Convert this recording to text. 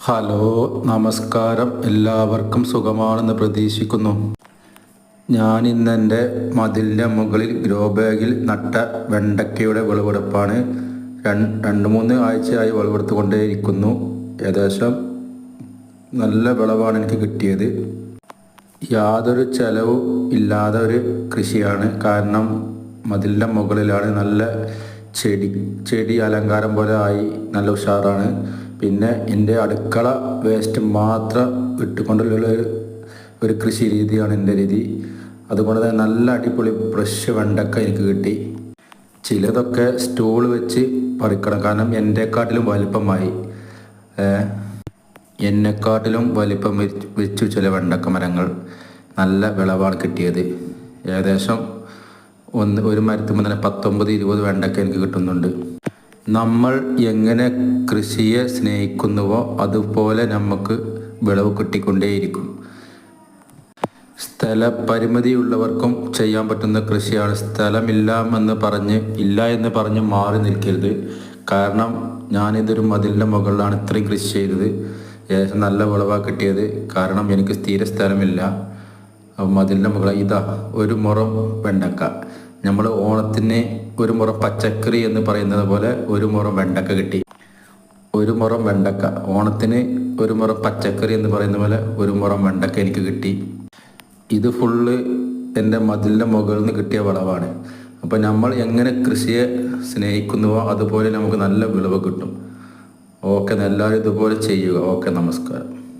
Hello നമസ്കാരം. എല്ലാവർക്കും സുഖമാണെന്ന് പ്രതീക്ഷിക്കുന്നു. ഞാൻ ഇന്ന് എന്റെ മതിലിന്റെ മുകളിൽ ഗ്രോ ബാഗിൽ നട്ട വെണ്ടയ്ക്കയുടെ വിളവെടുപ്പാണ്. രണ്ട് മൂന്ന് ആഴ്ചയായി വിളവെടുത്തുകൊണ്ടേയിരിക്കുന്നു. ഏകദേശം നല്ല വിളവാണ് എനിക്ക് കിട്ടിയത്. യാതൊരു ചെലവും ഇല്ലാത്ത ഒരു കൃഷിയാണ്. കാരണം മതിലിന്റെ മുകളിലാണ് നല്ല ചെടി ചെടി അലങ്കാരം പോലെ ആയി നല്ല ഉഷാറാണ്. പിന്നെ എന്റെ അടുക്കള വേസ്റ്റ് മാത്രം ഇട്ടുകൊണ്ടുള്ള ഒരു കൃഷി രീതിയാണ് എന്റെ രീതി. അതുകൊണ്ട് തന്നെ നല്ല അടിപൊളി ഫ്രഷ് വെണ്ടക്ക എനിക്ക് കിട്ടി. ചിലതൊക്കെ സ്റ്റോൾ വെച്ച് പറിക്കണം. കാരണം എന്റെക്കാട്ടിലും വലിപ്പമായി. എന്നെക്കാട്ടിലും വലിപ്പം വെച്ചു ചില വെണ്ടക്ക മരങ്ങൾ. നല്ല വിളവാണ് കിട്ടിയത്. ഏകദേശം ഒന്ന് ഒരു മരത്തുമ്പോൾ തന്നെ പത്തൊമ്പത് ഇരുപത് വെണ്ടക്ക എനിക്ക് കിട്ടുന്നുണ്ട്. നമ്മൾ എങ്ങനെ കൃഷിയെ സ്നേഹിക്കുന്നുവോ അതുപോലെ നമുക്ക് വിളവ് കിട്ടിക്കൊണ്ടേയിരിക്കും. സ്ഥലപരിമിതിയുള്ളവർക്കും ചെയ്യാൻ പറ്റുന്ന കൃഷിയാണ് സ്ഥലമില്ല എന്ന് പറഞ്ഞ് ഇല്ല എന്ന് പറഞ്ഞ് മാറി നിൽക്കരുത്. കാരണം ഞാനിതൊരു മതിലിന്റെ മുകളിലാണ് ഇത്രയും കൃഷി ചെയ്തത്. ഏകദേശം നല്ല വിളവാണ് കിട്ടിയത്. കാരണം എനിക്ക് സ്ഥിര സ്ഥലമില്ല. മതിലിന്റെ മുകളിൽ ഇതാ ഒരു മുറം വെണ്ടക്ക. നമ്മൾ ഓണത്തിന് ഒരു മുറം പച്ചക്കറി എന്ന് പറയുന്നത് പോലെ ഒരു മുറം വെണ്ടക്ക കിട്ടി. ഒരു മുറം വെണ്ടക്ക. ഓണത്തിന് ഒരു മുറം പച്ചക്കറി എന്ന് പറയുന്ന പോലെ ഒരു മുറം വെണ്ടക്ക എനിക്ക് കിട്ടി. ഇത് ഫുള്ള് എന്റെ മതിലിന്റെ മുകളിൽ നിന്ന് കിട്ടിയ വിളവാണ്. അപ്പോൾ നമ്മൾ എങ്ങനെ കൃഷിയെ സ്നേഹിക്കുന്നുവോ അതുപോലെ നമുക്ക് നല്ല വിളവ് കിട്ടും. ഓക്കെ എല്ലാവരും ഇതുപോലെ ചെയ്യുക. ഓക്കെ നമസ്കാരം.